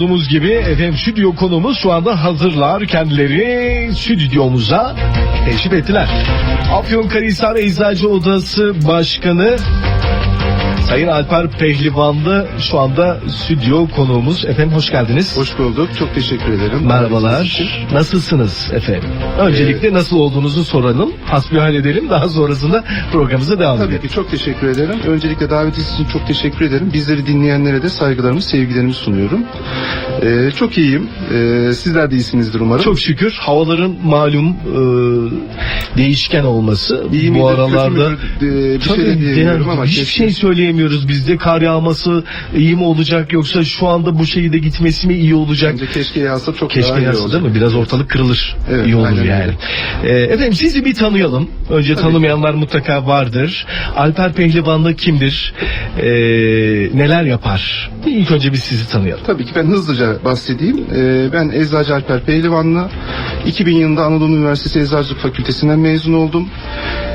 Olduğumuz gibi efendim stüdyo konumuz şu anda hazırlar. Kendileri stüdyomuza teşrif ettiler. Afyonkarahisar Eczacı Odası Başkanı Sayın Alper Pehlivanlı şu anda stüdyo konuğumuz. Efendim hoş geldiniz. Hoş bulduk. Çok teşekkür ederim. Merhabalar. Nasılsınız efendim? Öncelikle nasıl olduğunuzu soralım. Hasbihal edelim. Daha sonrasında programımıza devam Tabii edelim. ki çok teşekkür ederim. Öncelikle davetiniz için çok teşekkür ederim. Bizleri dinleyenlere de saygılarımı, sevgilerimi sunuyorum. Ee, çok iyiyim. Ee, sizler de iyisinizdir umarım. Çok şükür havaların malum e, değişken olması İyi bu midir, kötü aralarda müdür, ee, bir Tabii, şey diyemiyorum ama hiçbir şey söyleyemiyoruz biz de kar yağması iyi mi olacak yoksa şu anda bu şehirde gitmesi mi iyi olacak? Bence keşke yağsa çok daha Keşke iyi yağsa olur. değil mi? Biraz ortalık kırılır. Evet, iyi olur yani. Ee, efendim sizi bir tanıyalım. Önce Tabii. tanımayanlar mutlaka vardır. Alper Pehlivanlı kimdir? Ee, neler yapar? İlk önce bir sizi tanıyalım. Tabii ki ben hızlıca bahsedeyim. Ee, ben Eczacı Alper Pehlivanlı. 2000 yılında Anadolu Üniversitesi Eczacılık Fakültesinden mezun oldum.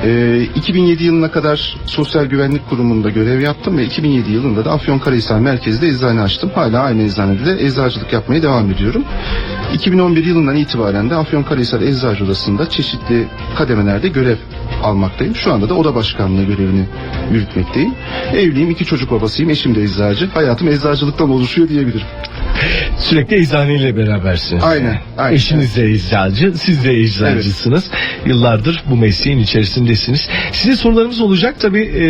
Ee, 2007 yılına kadar Sosyal Güvenlik Kurumu'nda görev yaptım ve 2007 yılında da Afyonkarahisar merkezde eczane açtım. Hala aynı eczanede de eczacılık yapmaya devam ediyorum. 2011 yılından itibaren de Afyonkarahisar Eczacı Odası'nda çeşitli kademelerde görev almaktayım. Şu anda da oda başkanlığı görevini yürütmekteyim. Evliyim, iki çocuk babasıyım, eşim de eczacı. Hayatım eczacılıktan oluşuyor diyebilirim. Sürekli eczaneyle berabersiniz. Aynen, aynen. Eşiniz de eczacı, siz de eczacısınız. Yıllardır bu mesleğin içerisindesiniz. Size sorularımız olacak. Tabii e,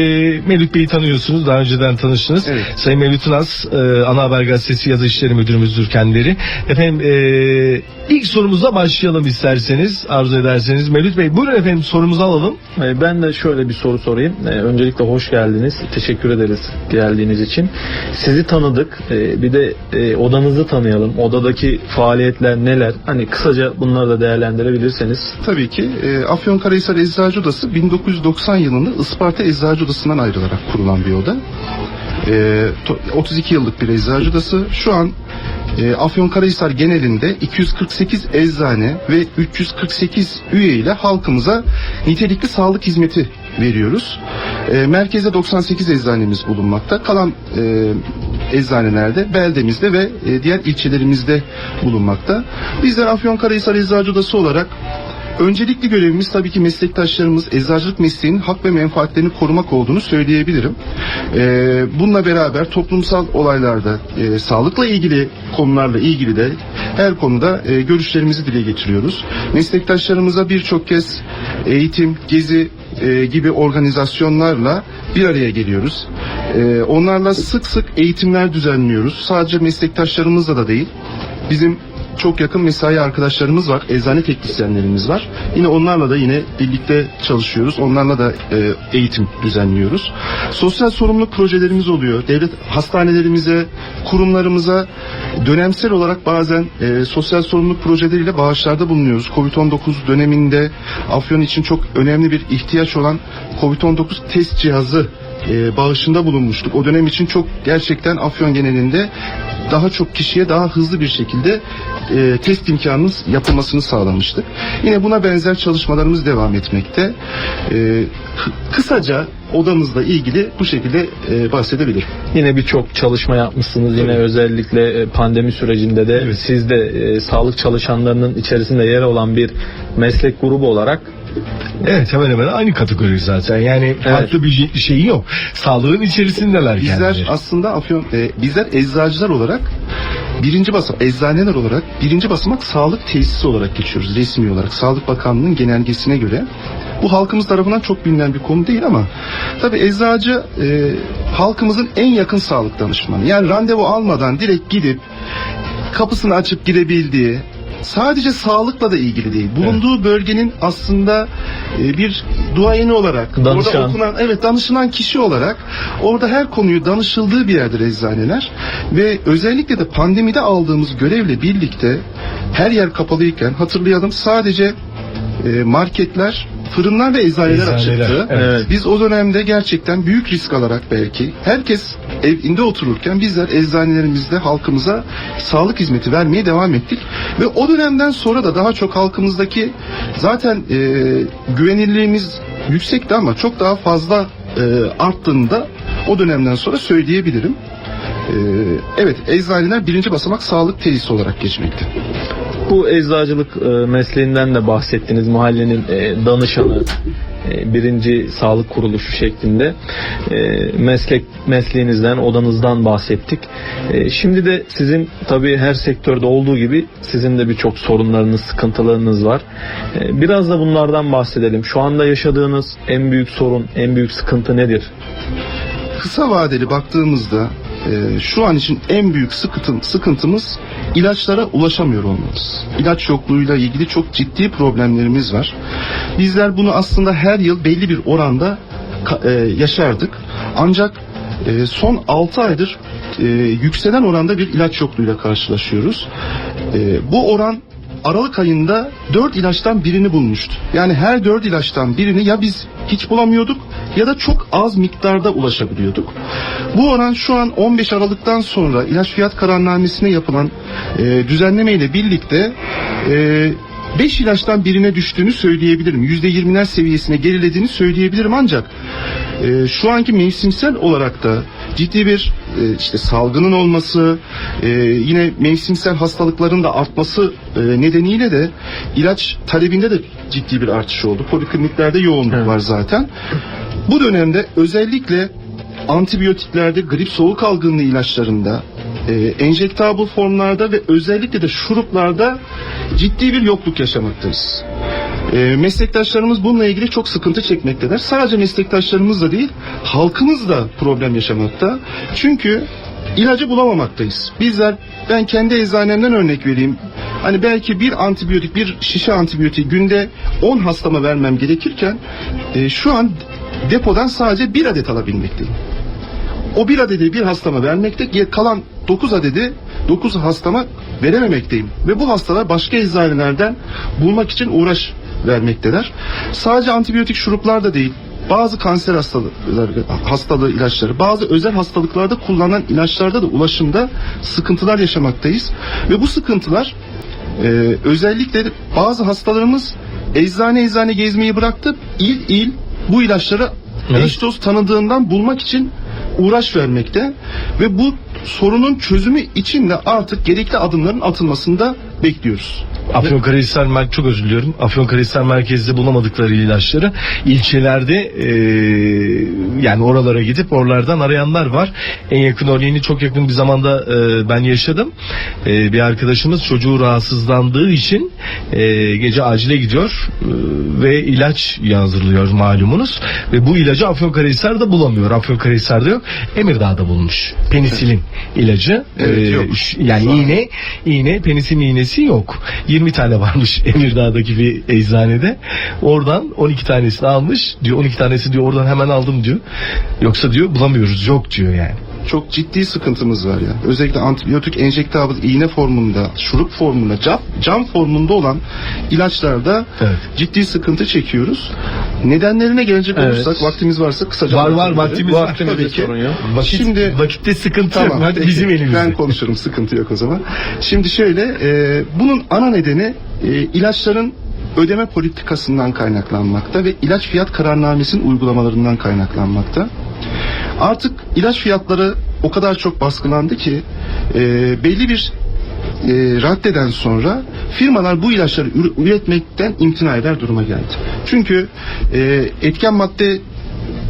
Mevlüt Bey'i tanıyorsunuz. Daha önceden tanıştınız. Evet. Sayın Mevlüt Naz, e, Ana Haber Gazetesi Yazı İşleri Müdürümüzdür kendileri. Efendim e, ilk sorumuza başlayalım isterseniz, arzu ederseniz. Mevlüt Bey buyurun efendim sorumuzu alalım. Ee, Ben de şöyle bir soru sorayım. Ee, Öncelikle hoş geldiniz. Teşekkür ederiz geldiğiniz için. Sizi tanıdık. Ee, Bir de e, odanızı tanıyalım. Odadaki faaliyetler neler? Hani kısaca bunları da değerlendirebilirseniz. Tabii ki. E, Afyonkarahisar Eczacı Odası 1990 yılında Isparta Eczacı Odası'ndan ayrılarak kurulan bir oda. E, to- 32 yıllık bir eczacı odası. Şu an e, Afyonkarahisar genelinde 248 eczane ve 348 üye ile halkımıza nitelikli sağlık hizmeti veriyoruz. E, merkezde 98 eczanemiz bulunmakta. Kalan e, eczanelerde beldemizde ve e, diğer ilçelerimizde bulunmakta. Bizler Afyonkarahisar Eczacı Odası olarak Öncelikli görevimiz tabii ki meslektaşlarımız eczacılık mesleğinin hak ve menfaatlerini korumak olduğunu söyleyebilirim. Ee, bununla beraber toplumsal olaylarda e, sağlıkla ilgili konularla ilgili de her konuda e, görüşlerimizi dile getiriyoruz. Meslektaşlarımıza birçok kez eğitim, gezi e, gibi organizasyonlarla bir araya geliyoruz. E, onlarla sık sık eğitimler düzenliyoruz. Sadece meslektaşlarımızla da değil. Bizim çok yakın mesai arkadaşlarımız var, eczane teknisyenlerimiz var. Yine onlarla da yine birlikte çalışıyoruz. Onlarla da e, eğitim düzenliyoruz. Sosyal sorumluluk projelerimiz oluyor. Devlet hastanelerimize, kurumlarımıza dönemsel olarak bazen e, sosyal sorumluluk projeleriyle bağışlarda bulunuyoruz. Covid-19 döneminde Afyon için çok önemli bir ihtiyaç olan Covid-19 test cihazı e, bağışında bulunmuştuk. O dönem için çok gerçekten Afyon genelinde daha çok kişiye daha hızlı bir şekilde e, test imkanının yapılmasını sağlamıştık. Yine buna benzer çalışmalarımız devam etmekte. E, kı- kısaca odamızla ilgili bu şekilde e, bahsedebilirim. Yine birçok çalışma yapmışsınız. Yine Tabii. özellikle e, pandemi sürecinde de Evet. siz de e, sağlık çalışanlarının içerisinde yer olan bir meslek grubu olarak Evet hemen hemen aynı kategori zaten. Yani farklı bir şeyi yok. Sağlığın içerisindeler Bizler kendileri. aslında Afyon, e, bizler eczacılar olarak birinci basamak, eczaneler olarak birinci basamak sağlık tesisi olarak geçiyoruz resmi olarak. Sağlık Bakanlığı'nın genelgesine göre. Bu halkımız tarafından çok bilinen bir konu değil ama tabi eczacı e, halkımızın en yakın sağlık danışmanı. Yani randevu almadan direkt gidip kapısını açıp girebildiği, sadece sağlıkla da ilgili değil. Bulunduğu bölgenin aslında e, bir duayeni olarak, orada Danışan. okunan, evet danışılan kişi olarak orada her konuyu danışıldığı bir yerdir eczaneler ve özellikle de pandemide aldığımız görevle birlikte her yer kapalıyken hatırlayalım sadece e, marketler, fırınlar ve eczaneler, Eczaneler, açıktı. evet. Biz o dönemde gerçekten büyük risk alarak belki herkes evinde otururken bizler eczanelerimizde halkımıza sağlık hizmeti vermeye devam ettik. Ve o dönemden sonra da daha çok halkımızdaki zaten e, güvenilirliğimiz yüksekti ama çok daha fazla e, arttığını da o dönemden sonra söyleyebilirim. Ee, evet eczaneler birinci basamak sağlık tesisi olarak geçmekte. Bu eczacılık e, mesleğinden de bahsettiniz. Mahallenin e, danışanı, e, birinci sağlık kuruluşu şeklinde meslek mesleğinizden, odanızdan bahsettik. Şimdi de sizin tabii her sektörde olduğu gibi sizin de birçok sorunlarınız, sıkıntılarınız var. Biraz da bunlardan bahsedelim. Şu anda yaşadığınız en büyük sorun, en büyük sıkıntı nedir? Kısa vadeli baktığımızda e, şu an için en büyük sıkıntım, sıkıntımız ilaçlara ulaşamıyor olmamız. İlaç yokluğuyla ilgili çok ciddi problemlerimiz var. Bizler bunu aslında her yıl belli bir oranda e, yaşardık. Ancak e, son 6 aydır e, yükselen oranda bir ilaç yokluğuyla karşılaşıyoruz. E, bu oran Aralık ayında 4 ilaçtan birini bulmuştu. Yani her 4 ilaçtan birini ya biz hiç bulamıyorduk ya da çok az miktarda ulaşabiliyorduk. Bu oran şu an 15 Aralık'tan sonra ilaç fiyat kararnamesine yapılan e, düzenleme ile birlikte e, 5 ilaçtan birine düştüğünü söyleyebilirim. %20'ler seviyesine gerilediğini söyleyebilirim ancak e, şu anki mevsimsel olarak da ciddi bir e, işte salgının olması, e, yine mevsimsel hastalıkların da artması e, nedeniyle de ilaç talebinde de ciddi bir artış oldu. Polikliniklerde yoğunluk Evet. var zaten. Bu dönemde özellikle antibiyotiklerde, grip soğuk algınlığı ilaçlarında, e, enjektabl formlarda ve özellikle de şuruplarda ciddi bir yokluk yaşamaktayız. E, meslektaşlarımız bununla ilgili çok sıkıntı çekmektedir. Sadece meslektaşlarımız da değil, halkımız da problem yaşamakta. Çünkü ilacı bulamamaktayız. Bizler, ben kendi eczanemden örnek vereyim. Hani belki bir antibiyotik, bir şişe antibiyotik günde 10 hastama vermem gerekirken e, şu an depodan sadece bir adet alabilmekteyim. O bir adedi bir hastama vermekte, kalan 9 adedi 9 hastama verememekteyim. Ve bu hastalar başka eczanelerden bulmak için uğraş vermekteler. Sadece antibiyotik şuruplar da değil, bazı kanser hastalığı, hastalığı ilaçları, bazı özel hastalıklarda kullanılan ilaçlarda da ulaşımda sıkıntılar yaşamaktayız. Ve bu sıkıntılar e, özellikle bazı hastalarımız eczane eczane gezmeyi bıraktı, il il bu ilaçları Evet. eş dost tanıdığından bulmak için uğraş vermekte ve bu sorunun çözümü için de artık gerekli adımların atılmasını da bekliyoruz. Afyonkarahisar Merkez çok özür diliyorum. Afyonkarahisar merkezde bulamadıkları ilaçları ilçelerde e, yani oralara gidip oralardan arayanlar var. En yakın örneğini çok yakın bir zamanda e, ben yaşadım. E, bir arkadaşımız çocuğu rahatsızlandığı için e, gece acile gidiyor e, ve ilaç yazdırılıyor malumunuz ve bu ilacı Afyonkarahisar'da bulamıyor. Afyonkarahisar'da yok. Emirdağ'da bulmuş. Penisilin ilacı. Evet, E, yok. yani iğne iğne penisilin iğnesi yok. 20 tane varmış Emirdağ'daki bir eczanede. Oradan 12 tanesini almış. Diyor 12 tanesi diyor oradan hemen aldım diyor. Yoksa diyor bulamıyoruz yok diyor yani. Çok ciddi sıkıntımız var ya. Özellikle antibiyotik enjektabl iğne formunda, şurup formunda, cam, cam formunda olan ilaçlarda Evet. ciddi sıkıntı çekiyoruz. Nedenlerine gelecek Evet. olursak vaktimiz varsa kısaca Var var anlatabilirim. vaktimiz var. Tabii ki. sorun yok. Vakit, Şimdi- vakitte sıkıntı yok. Hadi peki. bizim elimizde. Ben konuşurum. Sıkıntı yok o zaman. Şimdi şöyle, e, bunun ana nedeni e, ilaçların ödeme politikasından kaynaklanmakta ve ilaç fiyat kararnamesinin uygulamalarından kaynaklanmakta. Artık ilaç fiyatları o kadar çok baskılandı ki e, belli bir e, raddeden sonra firmalar bu ilaçları ür- üretmekten imtina eder duruma geldi. Çünkü e, etken madde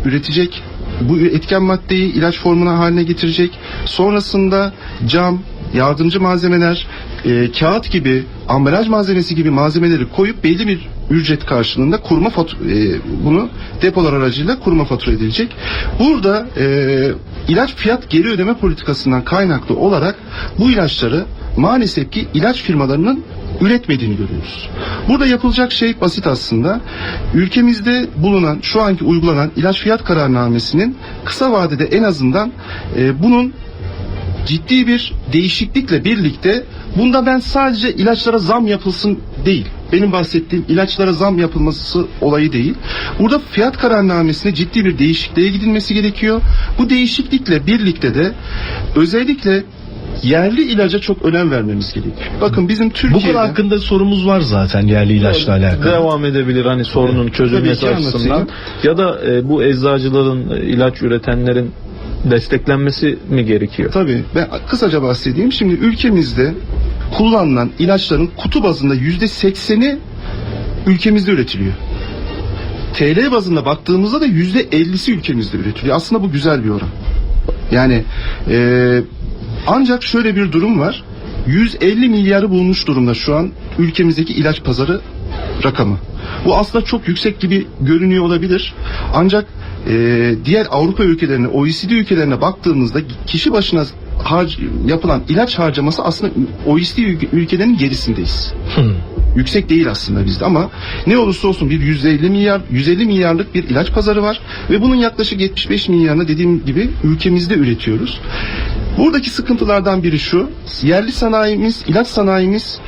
üretecek, bu etken maddeyi ilaç formuna haline getirecek. Sonrasında cam, yardımcı malzemeler, e, kağıt gibi, ambalaj malzemesi gibi malzemeleri koyup belli bir ücret karşılığında kuruma fatura, bunu depolar aracıyla kuruma fatura edilecek. Burada e, ilaç fiyat geri ödeme politikasından kaynaklı olarak bu ilaçları maalesef ki ilaç firmalarının üretmediğini görüyoruz. Burada yapılacak şey basit aslında. Ülkemizde bulunan, şu anki uygulanan ilaç fiyat kararnamesinin kısa vadede en azından e, bunun ciddi bir değişiklikle birlikte bunda ben sadece ilaçlara zam yapılsın değil. Benim bahsettiğim ilaçlara zam yapılması olayı değil. Burada fiyat kararnamesine ciddi bir değişikliğe gidilmesi gerekiyor. Bu değişiklikle birlikte de özellikle yerli ilaca çok önem vermemiz gerekiyor. Bakın bizim Bu Türkiye'de konu hakkında sorumuz var zaten yerli ilaçla alakalı. Devam edebilir hani sorunun çözülmesi açısından. Ya da e, bu eczacıların, e, ilaç üretenlerin desteklenmesi mi gerekiyor? Tabii ben kısaca bahsedeyim. Şimdi ülkemizde kullanılan ilaçların kutu bazında yüzde sekseni ülkemizde üretiliyor. TL bazında baktığımızda da yüzde ellisi ülkemizde üretiliyor. Aslında bu güzel bir oran. Yani eee, ancak şöyle bir durum var. 150 milyarı bulmuş durumda şu an ülkemizdeki ilaç pazarı rakamı. Bu aslında çok yüksek gibi görünüyor olabilir. Ancak eee, diğer Avrupa ülkelerine, OECD ülkelerine baktığımızda kişi başına harc- yapılan ilaç harcaması aslında OECD ülke- ülkelerinin gerisindeyiz. Hmm. Yüksek değil aslında bizde ama ne olursa olsun bir 150 milyar 150 milyarlık bir ilaç pazarı var ve bunun yaklaşık 75 milyarını dediğim gibi ülkemizde üretiyoruz. Buradaki sıkıntılardan biri şu. Yerli sanayimiz, ilaç sanayimiz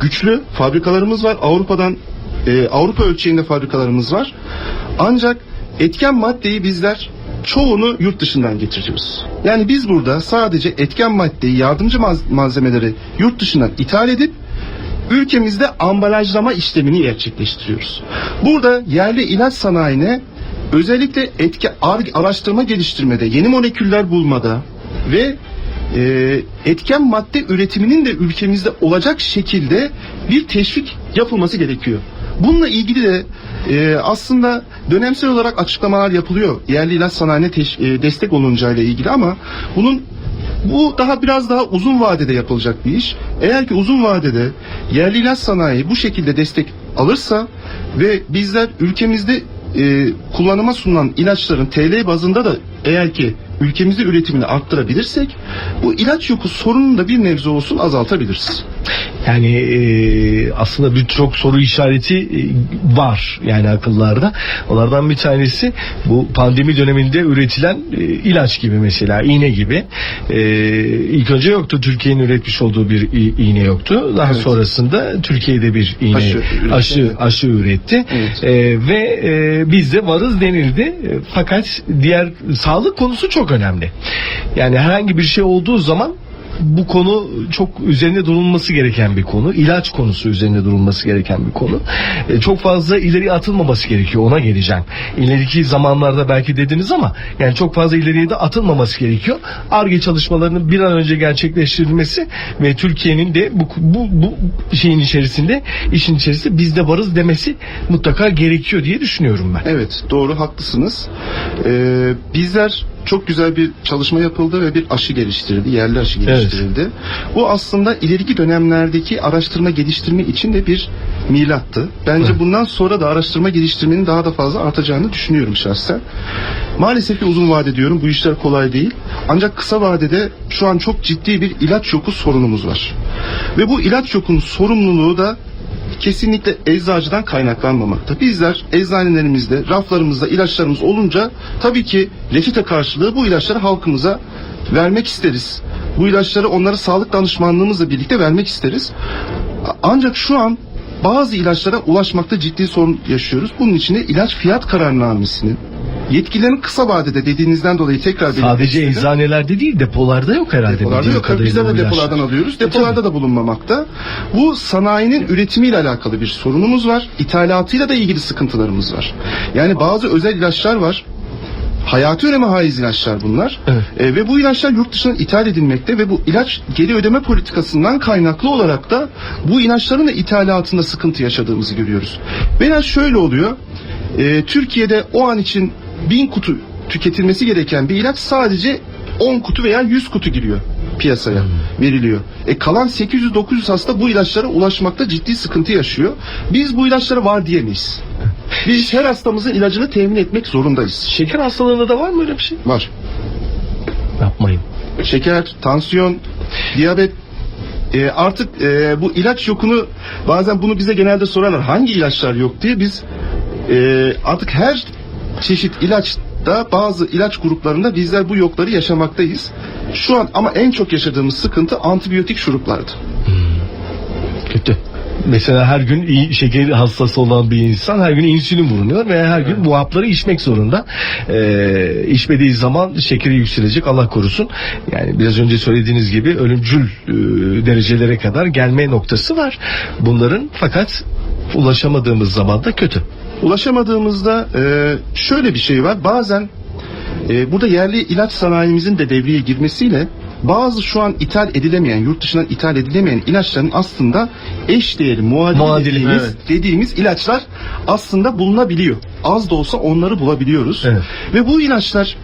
güçlü. Fabrikalarımız var. Avrupa'dan e, Avrupa ölçeğinde fabrikalarımız var. Ancak etken maddeyi bizler çoğunu yurt dışından getiriyoruz. Yani biz burada sadece etken maddeyi, yardımcı malzemeleri yurt dışından ithal edip ülkemizde ambalajlama işlemini gerçekleştiriyoruz. Burada yerli ilaç sanayine özellikle etki ar- araştırma geliştirmede, yeni moleküller bulmada ve e, etken madde üretiminin de ülkemizde olacak şekilde bir teşvik yapılması gerekiyor. Bununla ilgili de e, aslında dönemsel olarak açıklamalar yapılıyor. Yerli ilaç sanayine teş- e, destek olunacağıyla ilgili ama bunun bu daha biraz daha uzun vadede yapılacak bir iş. Eğer ki uzun vadede yerli ilaç sanayi bu şekilde destek alırsa ve bizler ülkemizde e, kullanıma sunulan ilaçların TL bazında da eğer ki ülkemizde üretimini arttırabilirsek bu ilaç yoku sorununu da bir nebze olsun azaltabiliriz. Yani e, aslında birçok soru işareti e, var yani akıllarda. Onlardan bir tanesi bu pandemi döneminde üretilen e, ilaç gibi mesela iğne gibi. E, ilk önce yoktu Türkiye'nin üretmiş olduğu bir iğne yoktu. Daha Evet. sonrasında Türkiye'de bir iğne Aşı aşı üretti. aşı, üretti. Evet. E, ve e, biz de varız denildi. E, fakat diğer sağlık konusu çok önemli. Yani herhangi bir şey olduğu zaman bu konu çok üzerinde durulması gereken bir konu. İlaç konusu üzerinde durulması gereken bir konu. E, çok fazla ileri atılmaması gerekiyor. Ona geleceğim. İleriki zamanlarda belki dediniz ama yani çok fazla ileriye de atılmaması gerekiyor. ARGE çalışmalarının bir an önce gerçekleştirilmesi ve Türkiye'nin de bu, bu, bu şeyin içerisinde işin içerisinde biz de varız demesi mutlaka gerekiyor diye düşünüyorum ben. Evet doğru haklısınız. Ee, bizler çok güzel bir çalışma yapıldı ve bir aşı geliştirildi. Yerli aşı Evet. geliştirildi. Bu aslında ileriki dönemlerdeki araştırma geliştirme için de bir milattı. Bence Evet. bundan sonra da araştırma geliştirmenin daha da fazla artacağını düşünüyorum şahsen. Maalesef ki uzun vade diyorum bu işler kolay değil. Ancak kısa vadede şu an çok ciddi bir ilaç yoku sorunumuz var. Ve bu ilaç yokunun sorumluluğu da kesinlikle eczacıdan kaynaklanmamakta. Bizler eczanelerimizde, raflarımızda ilaçlarımız olunca tabii ki reçete karşılığı bu ilaçları halkımıza vermek isteriz. Bu ilaçları onlara sağlık danışmanlığımızla birlikte vermek isteriz. Ancak şu an bazı ilaçlara ulaşmakta ciddi sorun yaşıyoruz. Bunun için de ilaç fiyat kararnamesinin yetkililerin kısa vadede dediğinizden dolayı tekrar belirtmek Sadece istedim. eczanelerde değil depolarda yok herhalde. Depolarda bildiğim yok. Tabii kadarıyla Bizler de bu depolardan alıyoruz. Depolarda da bulunmamakta. Bu sanayinin üretimiyle alakalı bir sorunumuz var. İthalatıyla da ilgili sıkıntılarımız var. Yani bazı özel ilaçlar var. Hayati öneme haiz ilaçlar bunlar. Evet. E, ve bu ilaçlar yurt dışından ithal edilmekte ve bu ilaç geri ödeme politikasından kaynaklı olarak da bu ilaçların da ithalatında sıkıntı yaşadığımızı görüyoruz. Veya şöyle oluyor. E, Türkiye'de o an için bin kutu tüketilmesi gereken bir ilaç sadece 10 kutu veya 100 kutu giriyor piyasaya veriliyor. E kalan 800-900 hasta bu ilaçlara ulaşmakta ciddi sıkıntı yaşıyor. Biz bu ilaçlara var diyemeyiz. Biz her hastamızın ilacını temin etmek zorundayız. Şeker hastalığında da var mı öyle bir şey? Var. Yapmayın. şeker, tansiyon, diyabet e, artık e, bu ilaç yokunu bazen bunu bize genelde sorarlar hangi ilaçlar yok diye biz e, artık her çeşit ilaçta bazı ilaç gruplarında bizler bu yokları yaşamaktayız. Şu an ama en çok yaşadığımız sıkıntı antibiyotik şuruplardı. Kötü. Mesela her gün iyi- şeker hastası olan bir insan her gün insülin bulunuyor ve her gün bu hapları içmek zorunda. Ee, içmediği zaman şekeri yükselecek Allah korusun. Yani biraz önce söylediğiniz gibi ölümcül e, derecelere kadar gelme noktası var. Bunların fakat ulaşamadığımız zaman da kötü. Ulaşamadığımızda e, şöyle bir şey var. Bazen E, burada yerli ilaç sanayimizin de devreye girmesiyle bazı şu an ithal edilemeyen, yurt dışından ithal edilemeyen ilaçların aslında eş değeri, muadili, Muadili, dediğimiz, evet. dediğimiz ilaçlar aslında bulunabiliyor. Az da olsa onları bulabiliyoruz. Evet. Ve bu ilaçlar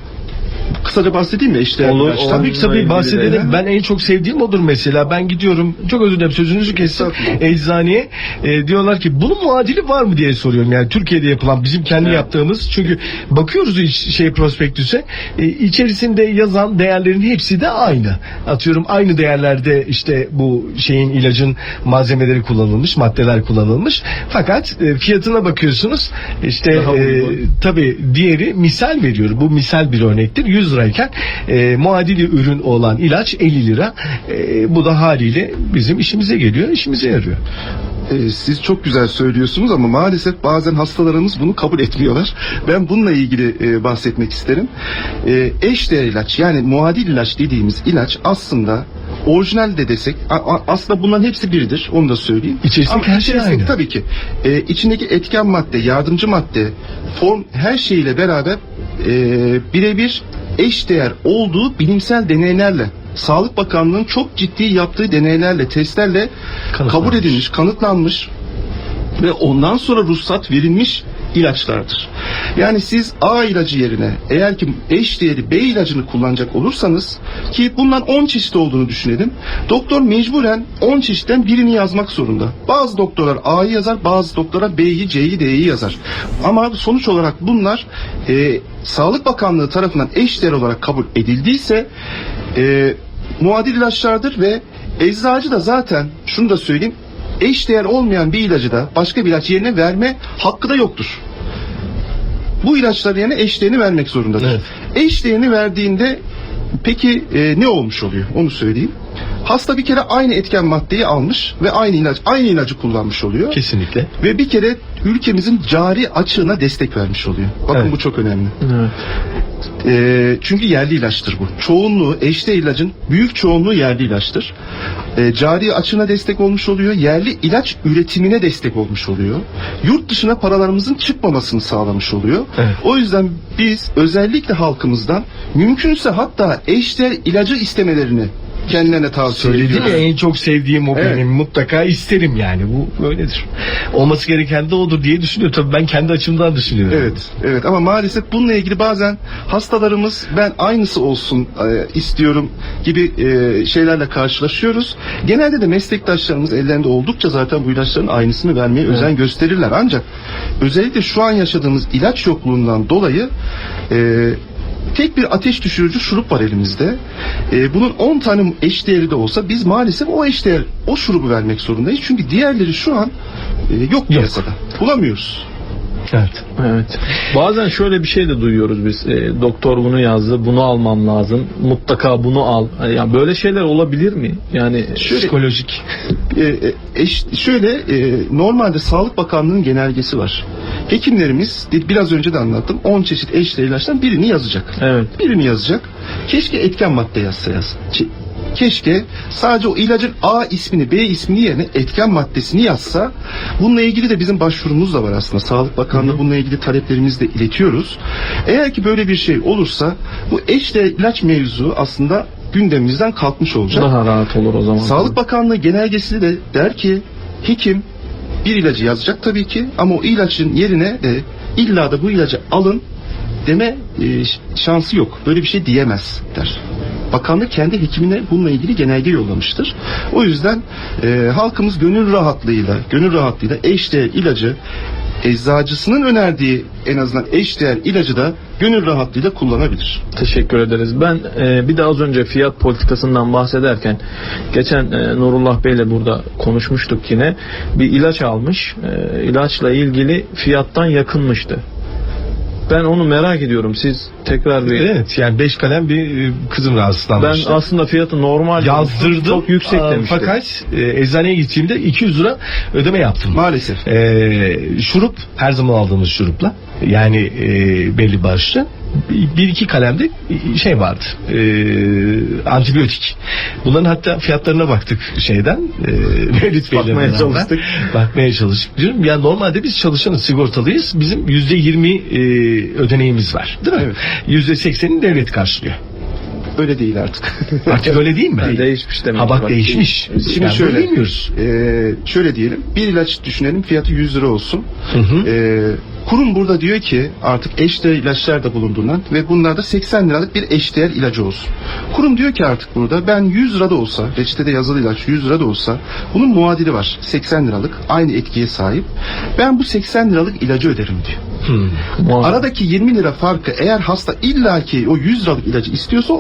kısaca bahsedeyim mi eşdeğer Olur, olur. Tabii ki tabii bahsedelim. Ben en çok sevdiğim odur mesela. Ben gidiyorum. Çok özür dilerim sözünüzü kestim. Eczaneye e, diyorlar ki bunun muadili var mı diye soruyorum. Yani Türkiye'de yapılan bizim kendi Evet. yaptığımız. Çünkü bakıyoruz iç- şey prospektüse e, içerisinde yazan değerlerin hepsi de aynı. Atıyorum aynı değerlerde işte bu şeyin ilacın malzemeleri kullanılmış, maddeler kullanılmış. Fakat e, fiyatına bakıyorsunuz işte e, tabii diğeri misal veriyor. Bu misal bir örnektir. 100 lirayken e, muadili ürün olan ilaç 50 lira. E, bu da haliyle bizim işimize geliyor, işimize yarıyor. Ee, siz çok güzel söylüyorsunuz ama maalesef bazen hastalarımız bunu kabul etmiyorlar. Ben bununla ilgili e, bahsetmek isterim. E, eşdeğer ilaç yani muadil ilaç dediğimiz ilaç aslında orijinal de desek aslında bunların hepsi biridir onu da söyleyeyim. İçerisindeki her şey aynı. Tabii ki. E, içindeki etken madde, yardımcı madde, form her şeyiyle beraber e, birebir eşdeğer olduğu bilimsel deneylerle Sağlık Bakanlığı'nın çok ciddi yaptığı deneylerle, testlerle kabul edilmiş, kanıtlanmış ve ondan sonra ruhsat verilmiş ilaçlardır. Yani siz A ilacı yerine eğer ki eş değeri B ilacını kullanacak olursanız ki bundan 10 çeşit olduğunu düşünelim. Doktor mecburen 10 çeşitten birini yazmak zorunda. Bazı doktorlar A'yı yazar, bazı doktorlar B'yi, C'yi, D'yi yazar. Ama sonuç olarak bunlar e, Sağlık Bakanlığı tarafından eş değer olarak kabul edildiyse e, muadil ilaçlardır ve eczacı da zaten şunu da söyleyeyim eş değer olmayan bir ilacı da başka bir ilaç yerine verme hakkı da yoktur. Bu ilaçlar yerine eş değerini vermek zorundadır. Evet. Eş değerini verdiğinde peki e, ne olmuş oluyor? Onu söyleyeyim. Hasta bir kere aynı etken maddeyi almış ve aynı ilaç aynı ilacı kullanmış oluyor. Kesinlikle. Ve bir kere ülkemizin cari açığına destek vermiş oluyor. Bakın Evet. bu çok önemli. Evet. E, çünkü yerli ilaçtır bu. Çoğunluğu, eşte ilacın büyük çoğunluğu yerli ilaçtır. E, cari açığına destek olmuş oluyor. Yerli ilaç üretimine destek olmuş oluyor. Yurt dışına paralarımızın çıkmamasını sağlamış oluyor. Evet. O yüzden biz özellikle halkımızdan mümkünse hatta eşdeğer ilacı istemelerini kendilerine tavsiye Söylediğim ediyoruz. ya en çok sevdiğim o Evet. benim. Mutlaka isterim yani. Bu böyledir. Olması gereken de odur diye düşünüyorum. Tabii ben kendi açımdan düşünüyorum. Evet, evet ama maalesef bununla ilgili bazen hastalarımız ben aynısı olsun e, istiyorum gibi e, şeylerle karşılaşıyoruz. Genelde de meslektaşlarımız ellerinde oldukça zaten bu ilaçların aynısını vermeye özen gösterirler. Ancak özellikle şu an yaşadığımız ilaç yokluğundan dolayı e, tek bir ateş düşürücü şurup var elimizde. E, bunun 10 tane eşdeğeri de olsa biz maalesef o eşdeğer, o şurubu vermek zorundayız. Çünkü diğerleri şu an e, yok piyasada. Bulamıyoruz. Evet. Evet. Bazen şöyle bir şey de duyuyoruz biz. E, doktor bunu yazdı, bunu almam lazım. Mutlaka bunu al. Yani böyle şeyler olabilir mi? Yani Şöyle- Psikolojik. E, e, eş, şöyle e, normalde Sağlık Bakanlığı'nın genelgesi var. Hekimlerimiz biraz önce de anlattım 10 çeşit eşle ilaçtan birini yazacak. evet. Birini yazacak. Keşke etken madde yazsa yaz. Ke- Keşke sadece o ilacın A ismini B ismini yerine etken maddesini yazsa. Bununla ilgili de bizim başvurumuz da var aslında. Sağlık Bakanlığı bununla ilgili taleplerimizi de iletiyoruz. Eğer ki böyle bir şey olursa bu eşle ilaç mevzu aslında gündemimizden kalkmış olacak. Daha rahat olur o zaman. Sağlık Bakanlığı genelgesi de der ki hekim bir ilacı yazacak tabii ki ama o ilacın yerine de illa da bu ilacı alın deme e, şansı yok. Böyle bir şey diyemez der. Bakanlık kendi hekimine bununla ilgili genelge yollamıştır. O yüzden e, halkımız gönül rahatlığıyla, gönül rahatlığıyla eşdeğer ilacı eczacısının önerdiği en azından eşdeğer ilacı da gönül rahatlığıyla kullanabilir. Teşekkür ederiz. Ben e, bir de az önce fiyat politikasından bahsederken geçen e, Nurullah Bey'le burada konuşmuştuk yine. Bir ilaç almış. E, ilaçla ilgili fiyattan yakınmıştı. Ben onu merak ediyorum. Siz tekrar bir Evet yani beş kalem bir e, kızım ben rahatsızlanmıştı. aslında fiyatı normal yazdırdım. çok yüksek Aa, demişti. Fakat e, eczaneye gittiğimde 200 lira ödeme yaptım. Maalesef. E, şurup her zaman aldığımız şurupla yani e, belli başlı bir iki kalemde şey vardı. E, antibiyotik. Bunların hatta fiyatlarına baktık şeyden. E, Mevlüt Bey'le Bakmaya beraber. çalıştık. Bakmaya çalıştık. Diyorum ya normalde biz çalışanız, sigortalıyız. Bizim yüzde yirmi e, ödeneğimiz var. Değil mi? Evet. Yüzde seksenini devlet karşılıyor. Öyle değil artık. Artık öyle değil mi? Değişmiş demek. Ha ki. bak değişmiş. Şimdi Yani şöyle, bilmiyoruz. e, şöyle diyelim. Bir ilaç düşünelim fiyatı 100 lira olsun. Hı hı. E, kurum burada diyor ki artık eşdeğer ilaçlar da bulunduğundan ve bunlarda 80 liralık bir eşdeğer ilacı olsun. Kurum diyor ki artık burada ben 100 lira da olsa reçetede yazılı ilaç 100 lira da olsa bunun muadili var 80 liralık aynı etkiye sahip. Ben bu 80 liralık ilacı öderim diyor. Muazzam. Aradaki 20 lira farkı eğer hasta illaki o 100 liralık ilacı istiyorsa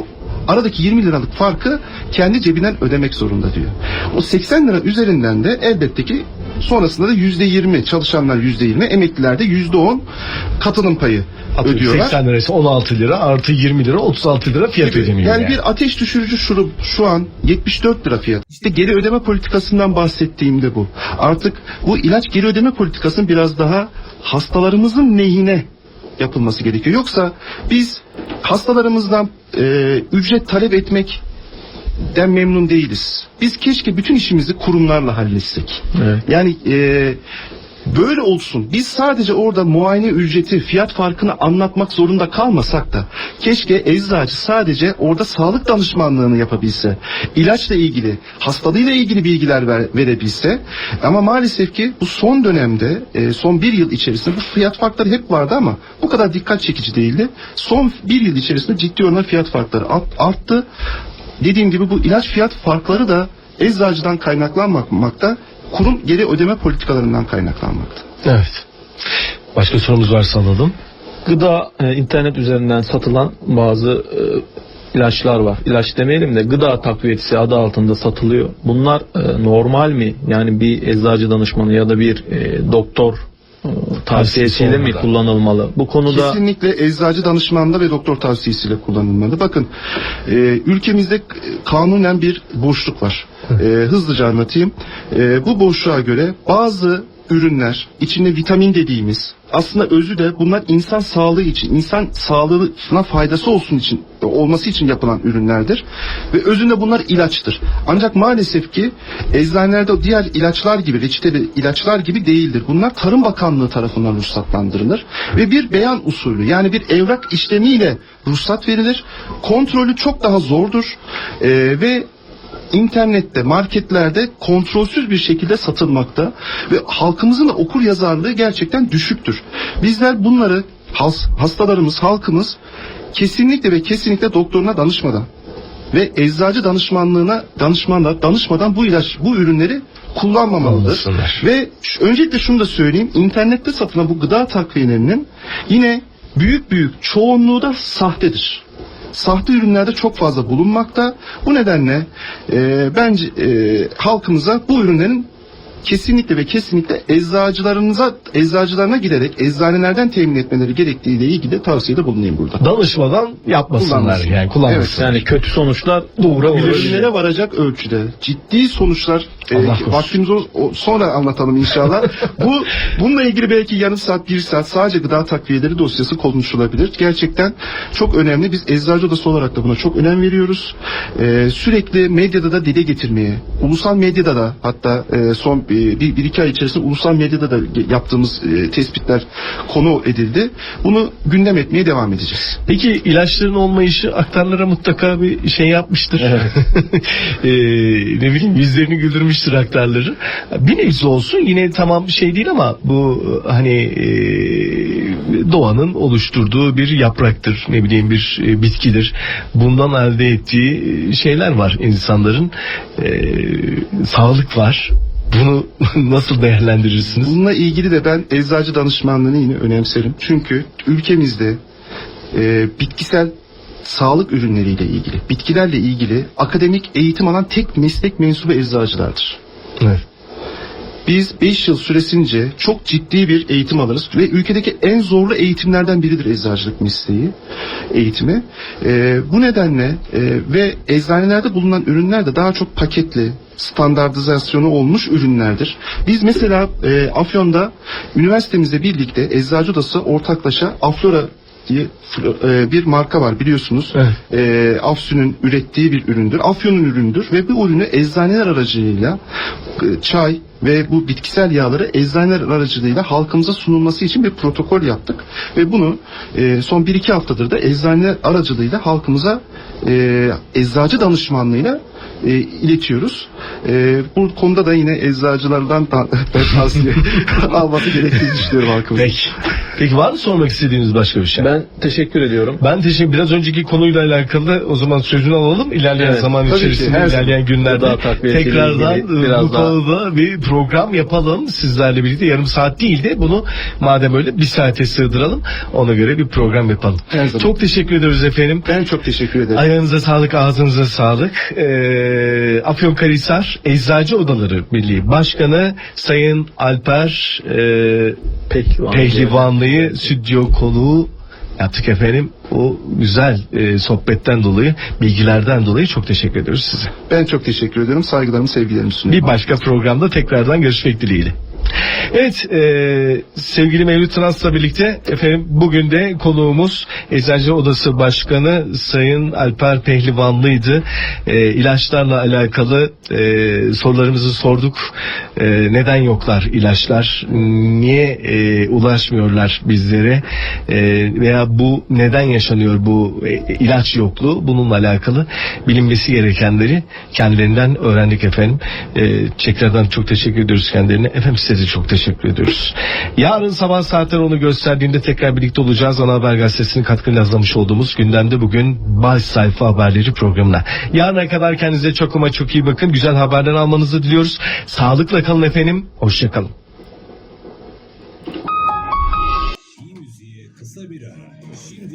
aradaki 20 liralık farkı kendi cebinden ödemek zorunda diyor. O 80 lira üzerinden de elbette ki sonrasında da %20 çalışanlar %20 emekliler de %10 katılım payı Atıyorum ödüyorlar. 80 lirası 16 lira artı 20 lira 36 lira fiyat ödeniyor. Yani, Yani, bir ateş düşürücü şurup şu an 74 lira fiyat. İşte geri ödeme politikasından bahsettiğimde bu. Artık bu ilaç geri ödeme politikasının biraz daha hastalarımızın lehine yapılması gerekiyor. Yoksa biz hastalarımızdan e, ücret talep etmek den memnun değiliz. Biz keşke bütün işimizi kurumlarla halletsek. Evet. Yani e, böyle olsun. Biz sadece orada muayene ücreti, fiyat farkını anlatmak zorunda kalmasak da keşke eczacı sadece orada sağlık danışmanlığını yapabilse. ilaçla ilgili, hastalığıyla ilgili bilgiler ver- verebilse. Ama maalesef ki bu son dönemde, e, son bir yıl içerisinde bu fiyat farkları hep vardı ama bu kadar dikkat çekici değildi. Son bir yıl içerisinde ciddi oranda fiyat farkları art- arttı. Dediğim gibi bu ilaç fiyat farkları da eczacıdan kaynaklanmakta, kurum geri ödeme politikalarından kaynaklanmakta. evet. Başka sorumuz varsa alalım. Gıda e, internet üzerinden satılan bazı e, ilaçlar var. İlaç demeyelim de gıda takviyesi adı altında satılıyor. Bunlar e, normal mi? Yani bir eczacı danışmanı ya da bir e, doktor tavsiyesiyle mi kullanılmalı? Bu konuda Kesinlikle eczacı danışmanlığı ve doktor tavsiyesiyle kullanılmalı. Bakın e, ülkemizde kanunen bir boşluk var. E, hızlıca anlatayım. E, bu boşluğa göre bazı ürünler içinde vitamin dediğimiz aslında özü de bunlar insan sağlığı için, insan sağlığına faydası olsun için olması için yapılan ürünlerdir ve özünde bunlar ilaçtır. Ancak maalesef ki eczanelerde diğer ilaçlar gibi, reçeteli ilaçlar gibi değildir. Bunlar Tarım Bakanlığı tarafından ruhsatlandırılır ve bir beyan usulü yani bir evrak işlemiyle ruhsat verilir. Kontrolü çok daha zordur Ee, ve internette, marketlerde kontrolsüz bir şekilde satılmakta ve halkımızın da okur yazarlığı gerçekten düşüktür. Bizler bunları has- hastalarımız, halkımız kesinlikle ve kesinlikle doktoruna danışmadan ve eczacı danışmanlığına danışmanla danışmadan bu ilaç, bu ürünleri kullanmamalıdır. Ve öncelikle şunu da söyleyeyim. internette satılan bu gıda takviyelerinin yine büyük büyük çoğunluğu da sahtedir. Sahte ürünlerde çok fazla bulunmakta. Bu nedenle e, bence e, halkımıza bu ürünlerin kesinlikle ve kesinlikle eczacılarınıza eczacılarına giderek eczanelerden temin etmeleri gerektiği ile ilgili tavsiyede bulunayım burada. Danışmadan yapmasınlar Kullanmasın. yani kullanmasınlar. yani kötü sonuçlar Doğurabilir. Varacak ölçüde ciddi sonuçlar e, Allah korusun. vaktimiz o- o- sonra anlatalım inşallah. Bu bununla ilgili belki yarım saat bir saat sadece gıda takviyeleri dosyası konuşulabilir. Gerçekten çok önemli. Biz eczacı odası olarak da buna çok önem veriyoruz. E, sürekli medyada da dile getirmeye, ulusal medyada da hatta e, son e, bir, bir iki ay içerisinde ulusal medyada da yaptığımız e, tespitler konu edildi. Bunu gündem etmeye devam edeceğiz. Peki ilaçların olmayışı aktarlara mutlaka bir şey yapmıştır. Ee, ne bileyim yüzlerini güldürmüştür aktarları. Bir nebze olsun yine tamam şey değil ama bu hani e, doğanın oluşturduğu bir yapraktır. Ne bileyim bir e, bitkidir. Bundan elde ettiği şeyler var insanların. Ee, sağlık var. Bunu nasıl değerlendirirsiniz? Bununla ilgili de ben eczacı danışmanlığını yine önemserim. Çünkü ülkemizde e, bitkisel sağlık ürünleriyle ilgili, bitkilerle ilgili akademik eğitim alan tek meslek mensubu eczacılardır. Evet. Biz 5 yıl süresince çok ciddi bir eğitim alırız ve ülkedeki en zorlu eğitimlerden biridir eczacılık mesleği eğitimi. Ee, bu nedenle e, ve eczanelerde bulunan ürünler de daha çok paketli, standartizasyonu olmuş ürünlerdir. Biz mesela e, Afyon'da üniversitemizle birlikte Eczacı Odası ortaklaşa Aflora diye e, bir marka var biliyorsunuz. Evet. E, Afsün'ün ürettiği bir üründür. Afyon'un üründür ve bu ürünü eczaneler aracılığıyla e, çay ve bu bitkisel yağları eczaneler aracılığıyla halkımıza sunulması için bir protokol yaptık. Ve bunu e, son 1-2 haftadır da eczaneler aracılığıyla halkımıza e, eczacı danışmanlığıyla e, iletiyoruz. E, bu konuda da yine eczacılardan da tavsiye alması gerektiğini düşünüyorum halkımızın. Peki. Peki var mı sormak istediğiniz başka bir şey? Ben teşekkür ediyorum. Ben teşekkür biraz önceki konuyla alakalı o zaman sözünü alalım. İlerleyen Evet, zaman ki, içerisinde her ilerleyen günlerde takviyesiyle tekrardan ilgili e, biraz bu daha- konuda bir program yapalım. Sizlerle birlikte yarım saat değil de bunu madem öyle bir saate sığdıralım. Ona göre bir program yapalım. Her zaman. Çok teşekkür ediyoruz efendim. Ben çok teşekkür ederim. Ayağınıza sağlık, ağzınıza sağlık. Ee, Afyonkarahisar Eczacı Odaları Birliği Başkanı Sayın Alper e, Pehlivan. Pehlivanlı'yı stüdyo konuğu yaptık efendim. O güzel e, sohbetten dolayı, bilgilerden dolayı çok teşekkür ediyoruz size. Ben çok teşekkür ediyorum. Saygılarımı, sevgilerimi sunuyorum. Bir başka programda tekrardan görüşmek dileğiyle. Evet e, sevgili Mevlüt Trans'la birlikte efendim bugün de konuğumuz Eczacı Odası Başkanı Sayın Alper Pehlivanlı'ydı. E, ilaçlarla alakalı e, sorularımızı sorduk. E, neden yoklar ilaçlar? Niye e, ulaşmıyorlar bizlere? E, veya bu neden yaşanıyor bu e, ilaç yokluğu? Bununla alakalı bilinmesi gerekenleri kendilerinden öğrendik efendim. E, tekrardan çok teşekkür ediyoruz kendilerine. Efendim size de çok teşekkür ediyoruz. Yarın sabah saatler onu gösterdiğinde tekrar birlikte olacağız. Ana Haber Gazetesi'nin katkıyla hazırlamış olduğumuz gündemde bugün baş sayfa haberleri programına. Yarına kadar kendinize çok ama çok iyi bakın. Güzel haberler almanızı diliyoruz. Sağlıkla kalın efendim. Hoşçakalın.